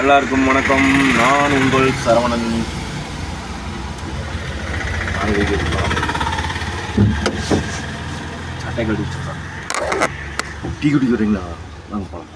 எல்லாருக்கும் வணக்கம். நான் உங்கள் சரவணன். சட்டைகள் டீ குடிக்கிறீங்களா? நாங்கள் போகலாம்.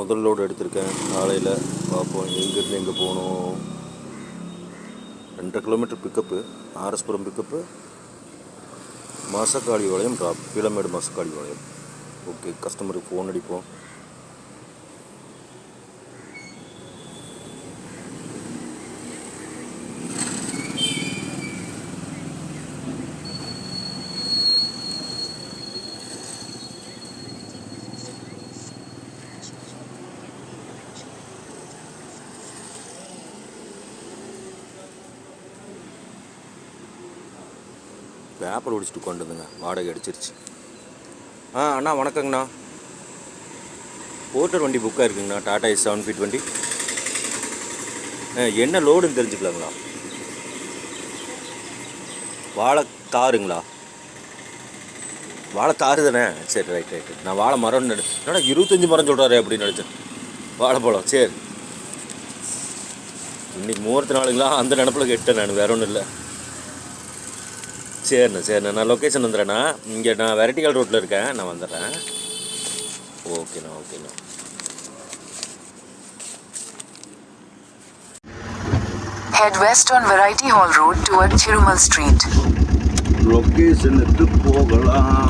முதல் லோடு எடுத்திருக்கேன். காலையில் பார்ப்போம் எங்கேருந்து எங்கே போகணும்? ரெண்டரை kilometre pickup RS Puram pickup Masakalipalayam drop Peelamedu மாசக்காளி வளையம் ஓகே கஸ்டமருக்கு ஃபோன் அடிப்போம். பேப்பர் ஒடிச்சிட்டு கொண்டு வந்துங்க வாடகை அடிச்சிருச்சு. ஆ அண்ணா வணக்கங்கண்ணா. போர்ட்டர் வண்டி புக்காக இருக்குங்கண்ணா டாடா எஸ் செவன் ஃபீட் வண்டி. ஆ, என்ன லோடுன்னு தெரிஞ்சுக்கலாங்களா வாழை தாருங்களா வாழை தாரு தானே? சரி ரைட் ரைட் நான் வாழை மரம் என்னடா இருபத்தஞ்சி மரம் சொல்கிறாரு அப்படின்னு நினச்சேன். வாழைப்பழம் சரி. இன்னைக்கு முகூர்த்த நாளுங்களா? அந்த நினப்பில் கெட்டேன் நான் வேற ஒன்றும் இல்லை. சரிண்ணா சரிண்ணா நான் லொக்கேஷன் வந்துடுறேண்ணா இங்கே நான் வெரைட்டிக்கல் ரோட்டில் இருக்கேன். நான் வந்துடுறேன். ஓகேண்ணா ஓகேண்ணா Head west on Variety Hall Road toward Chirumal Street. லொக்கேஷனுக்கு போகலாம்.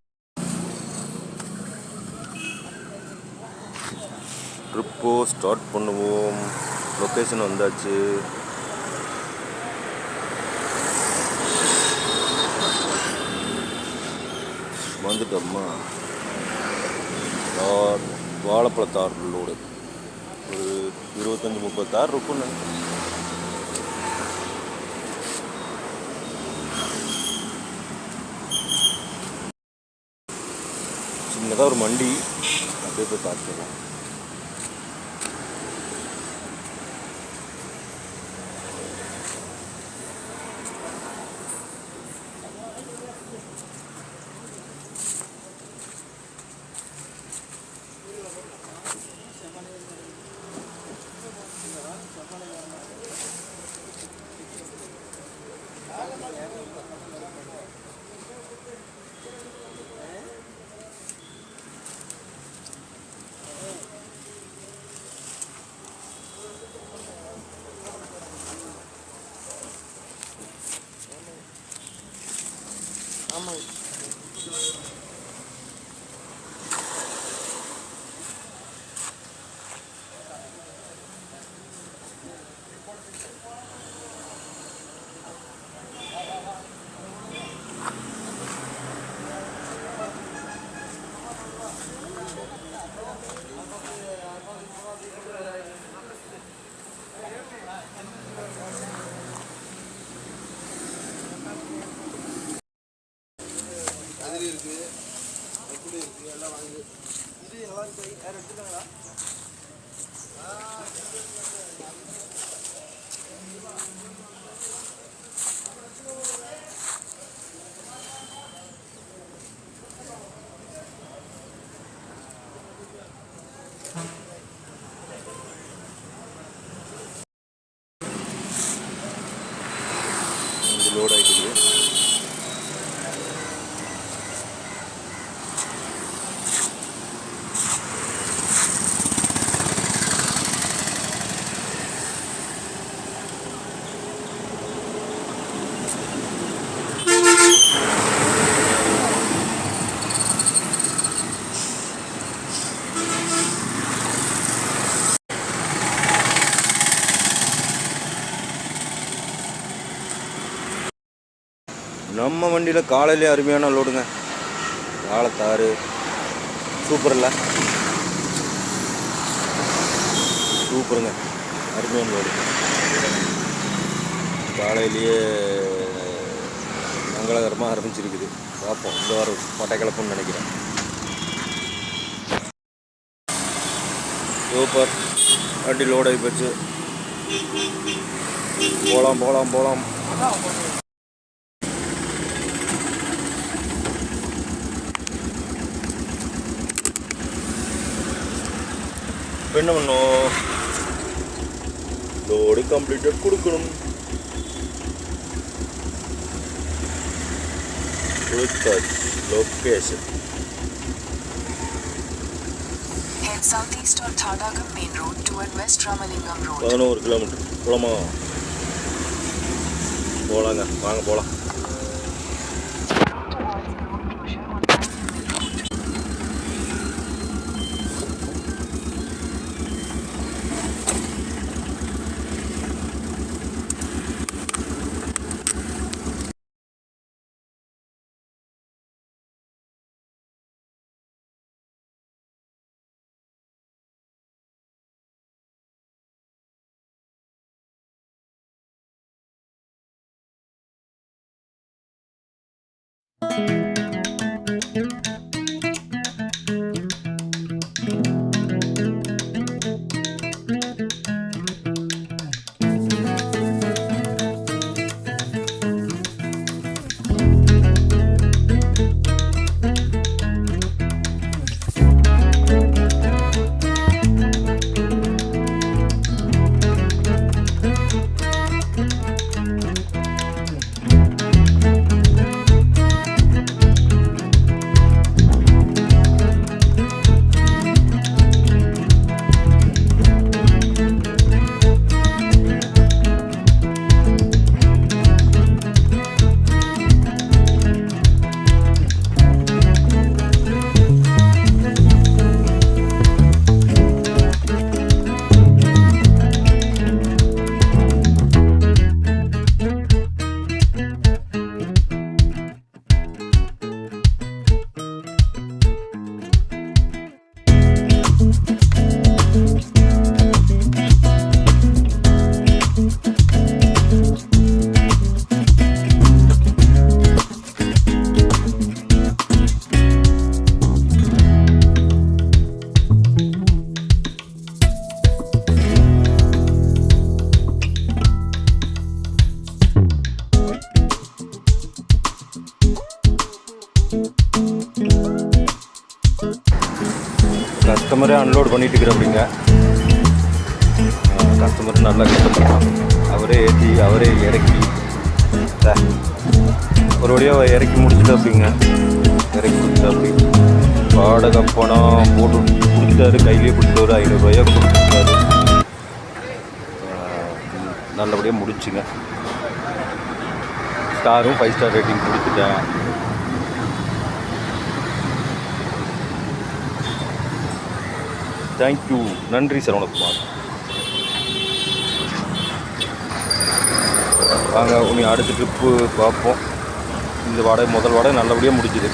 இப்போது ஸ்டார்ட் பண்ணுவோம். லொக்கேஷன் வந்தாச்சு. வந்துட்டோம்மா. தார் வாழைப்பழத்தார் லோடு ஒரு இருபத்தஞ்சி முப்பது தார் இருக்கும்னு சின்னதாக ஒரு மண்டி. அப்படியே போய் பார்த்துக்கலாம். வாங்குது. இது நல்லா இருக்கு வேறு எடுத்துக்காங்களா நம்ம வண்டியில் காலையிலே அருமையான லோடுங்க வாழைத்தாறு சூப்பர் இல்லை சூப்பருங்க அருமையான லோடு காலையிலேயே மங்களகரமாக ஆரம்பிச்சிருக்குது. பார்ப்போம். இந்த வாரம் பட்டை கிளப்புன்னு நினைக்கிறேன். சூப்பர் வண்டி லோடாகி ஆகி போச்சு. போகலாம் போகலாம் போகலாம் இப்போ என்ன பண்ணும் லோடு கம்ப்ளீட்டட் கொடுக்கணும். கொடுத்தாச்சு. லொக்கேஷன். பதினோரு கிலோமீட்டர் போலாமா? போகலாங்க வாங்க போகலாம் கஸ்டமரே அன்லோட் பண்ணிட்டு இருக்கிறப்படிங்க கஸ்டமர் நல்லா கஷ்டப்படுறான் அவரே ஏற்றி அவரே இறக்கி. ஒரு வழியாக இறக்கி முடிச்சுட்டு அப்படிங்க இறக்கி கொடுத்துட்டு அப்படி வாடகை பணம் போட்டு கொடுத்துட்டாரு. கையிலே கொடுத்தாரு ஐநூறுரூவாயா கொடுத்துட்டாரு. நல்லபடியாக முடிச்சுங்க. ஸ்டாரும் ஃபைவ் ஸ்டார் ரேட்டிங் கொடுத்துட்டேன். தேங்க்யூ நன்றி சரவணகுமார். வாங்க உனி அடுத்த ட்ரிப்பு பார்ப்போம். இந்த வாடகை முதல் வாடகை நல்லபடியாக முடிஞ்சுது.